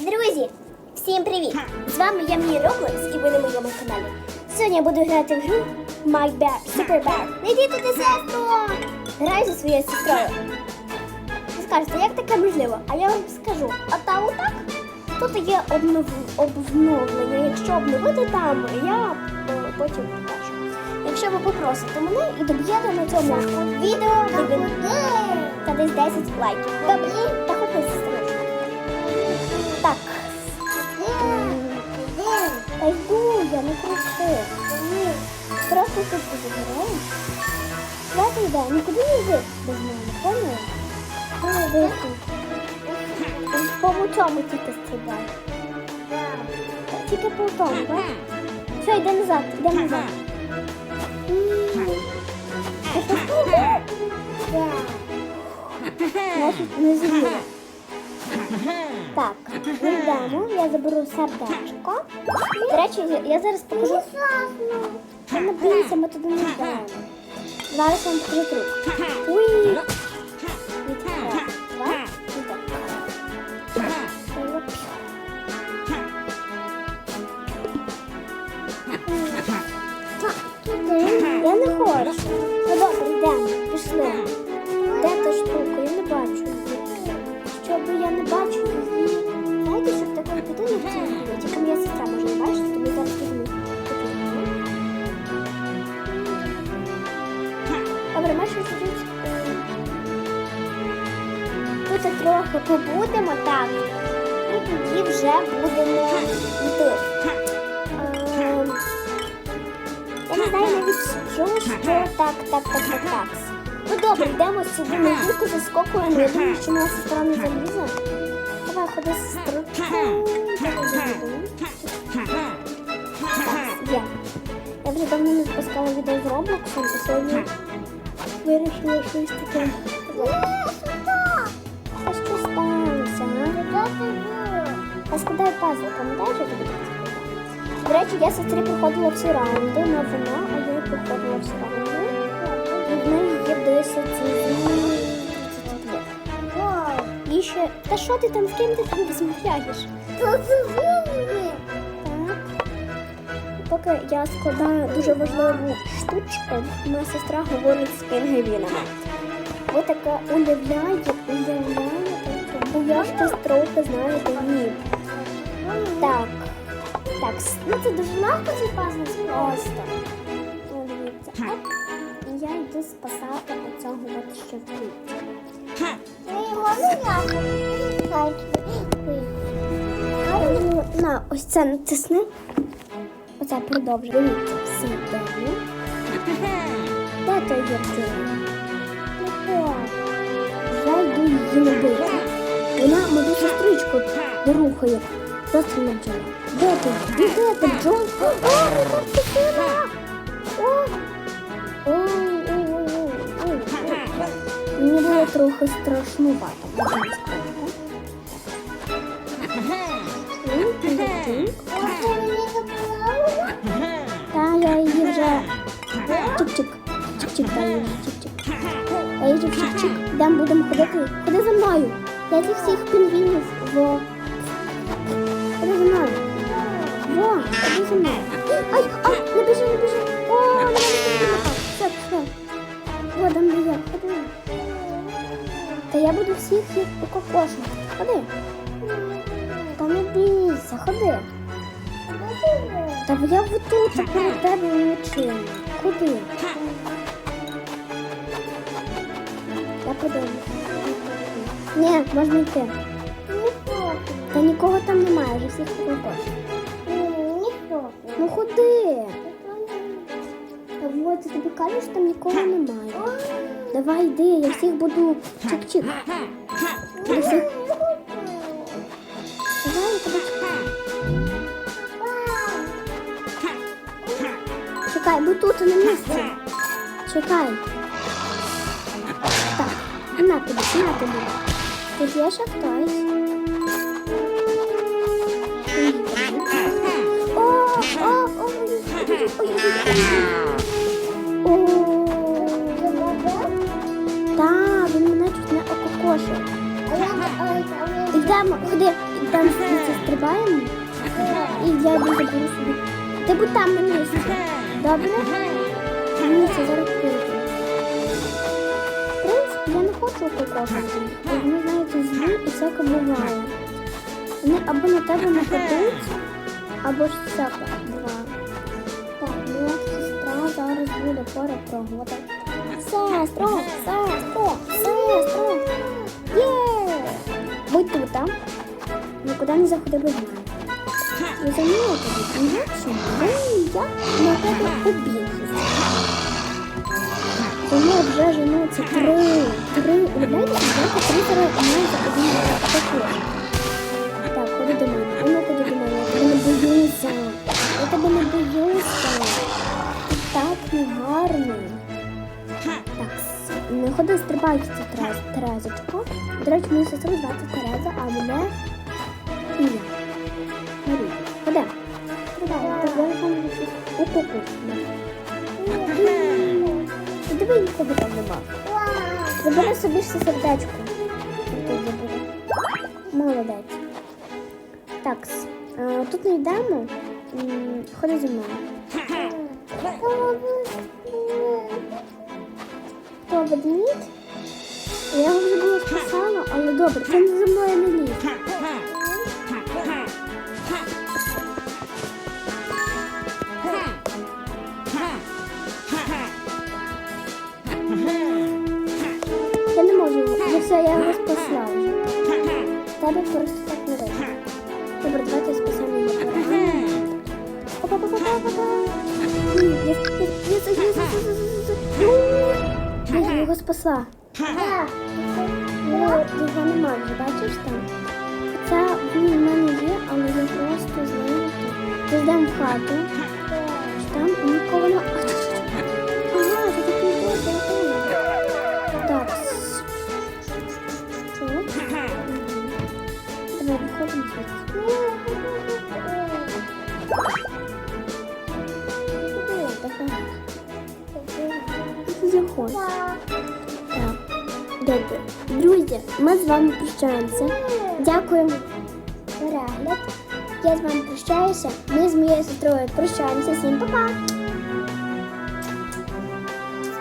Друзі, всім привіт! З вами я Мій Roblox і ви на моєму каналі. Сьогодні я буду грати в гру My Bear, Super Bear. Не йди сестру! Граю зі своєю сестрою. Ви скажете, як таке можливо? А я вам скажу, а там отак. Тут є обнов... обновлення. Якщо обновити там, я е, потім покажу. Якщо ви попросите мене і доб'єте на цьому відео, де та десь 10 лайків. Добре, та Просто тут забираємо. Давайте йде, нікуди не? Ну, ви тут. По цьому тільки стрибай. Тільки по тому, так? Все, йди назад, йди назад. Значить, не зрозуміло. Так, я заберу речі, я- я зараз покажу. Та не бійся, ми туди не йдемо. Зараз я вам покажу трюк. Тут трохи побудемо так. І тоді вже будемо йти. Ем, Я не знаю навіть що, що так, так, так, так, так. Ну добре, йдемо сюди на гірку, заскокуємо. Я думаю, що моя сестра не залізе. Давай, ходи, сестричку. Так, є. Я вже давно не запускала відео з Роблоксом, то сьогодні вирішила щось таке. А? Складаю пазл, пам'ятаєш, я тобі? До речі, я сестрі проходила всі раунди, не вона, а я проходила всі раунди. І в неї є 10 І ще... Та що ти там, з ким ти там розмовляєш? Поки я складаю дуже важливу штучку, моя сестра говорить з пінгвінами. Ви таке уявляєте, уявляєте, бо я щось трохи знаєте ні. Так. Так, ну це дуже легко цей пазл просто. Ну, дивіться. Оп. І я йду спасати оцього от щитку. Ну, На, ось це натисни. Оце продовжуй. Дивіться, всі йдемо. Де той є Я йду її набити. Вона мою сестричку рухає. Застріла Джон. Де ти? Де ти, ти, Джон? О, не так сила! О! Мені було трохи страшнувато. Та я її вже чик-чик. Чик-чик, та я її чик-чик. Я її чик-чик. Йдемо, будемо ходити. Ходи за мною. Я цих всіх пінгвінів. Во, за мною. Ай, ай, не біжи, не біжи. О. Все, все. Во, там де я. Ходи. Та я буду всіх їх пококошувати. Ходи. Та не бійся, ходи. Та я в тут перед тебе нічим. Куди? Я подивлюся. Ні, можна йти. Та нікого там немає, вже всіх покошено. Ну ходи. Та от я тобі кажу, що там нікого немає. Давай йди, я всіх буду чик-чик. Всіх... Давай я Чекай, бо тут на місці. Чекай. Так, на тобі, на тобі. Тут є ще хтось. О, о, о. О, Та, він мене чуть не ококошив. Йдемо, йдемо стрибаємо. І я йду заберу собі. Ти будь там на місці. Добре? Місце зараз прийду. Я покошати. Бо Вони, знаєте, злі і всяке буває. Вони або на тебе нападуть, або ж всяке буває. Так, моя сестра зараз буде поряд проводити. Сестро, сестро, сестро. Є! Будь тут, а? Нікуди не заходи без мене. Розумієте, інакше я на тебе обіжусь. Тому вже женуться три. Три, уявляєте, знаєте, три зараз мають один також. Так, ходи до мене. А ну ходи до мене. Я тебе не боюся. Я тебе не боюся. Ти так негарний. Так, не ходи стрибай цю Терез- Терезочку. До речі, мою сестру звати Тереза, а мене Ілля. Марія. Ходи. Стрибай, так я вам у куку. Диви, нікого там нема. Забери собі це сердечко. Молодець. Так, е, тут не йдемо. Ходи зі мною. Хто ведмідь? Я його вже було списала, але добре, ти не за мною не лізь. Все, я його спасла. Тебе просто так не вийде. Добре, давайте спасемо його. Я- його спасла. Його, нема бачиш там? Хоча він в мене є, але я просто знаю, що йдемо в хату. Там нікого нема. Добре. Друзі, ми з вами прощаємося. Дякуємо за перегляд. Я з вами прощаюся. Ми з моєю сестрою прощаємося. Всім па-па!